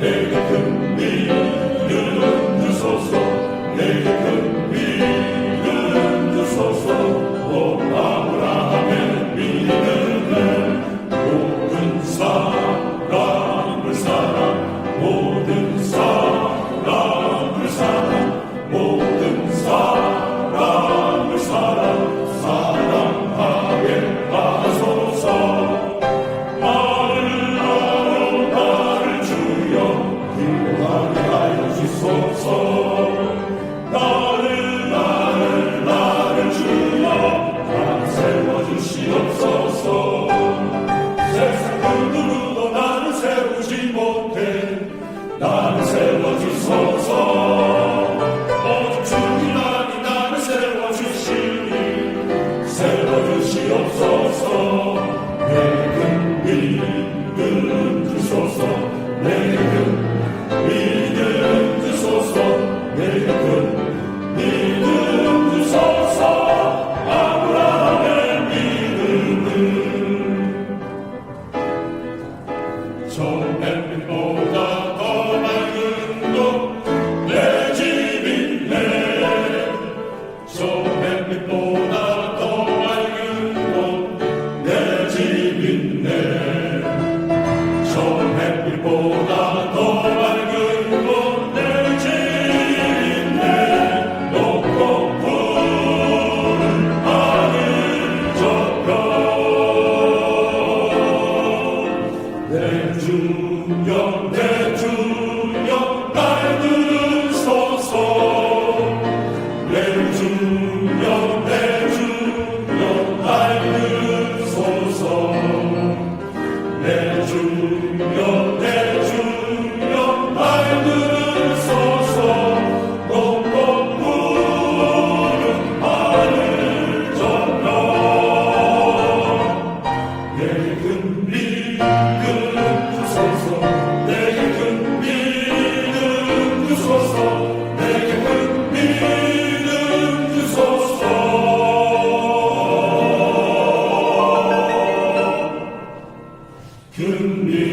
내게 큰 믿음 주소서 햇빛보다 내 집인데 저 햇빛보다 Gündüz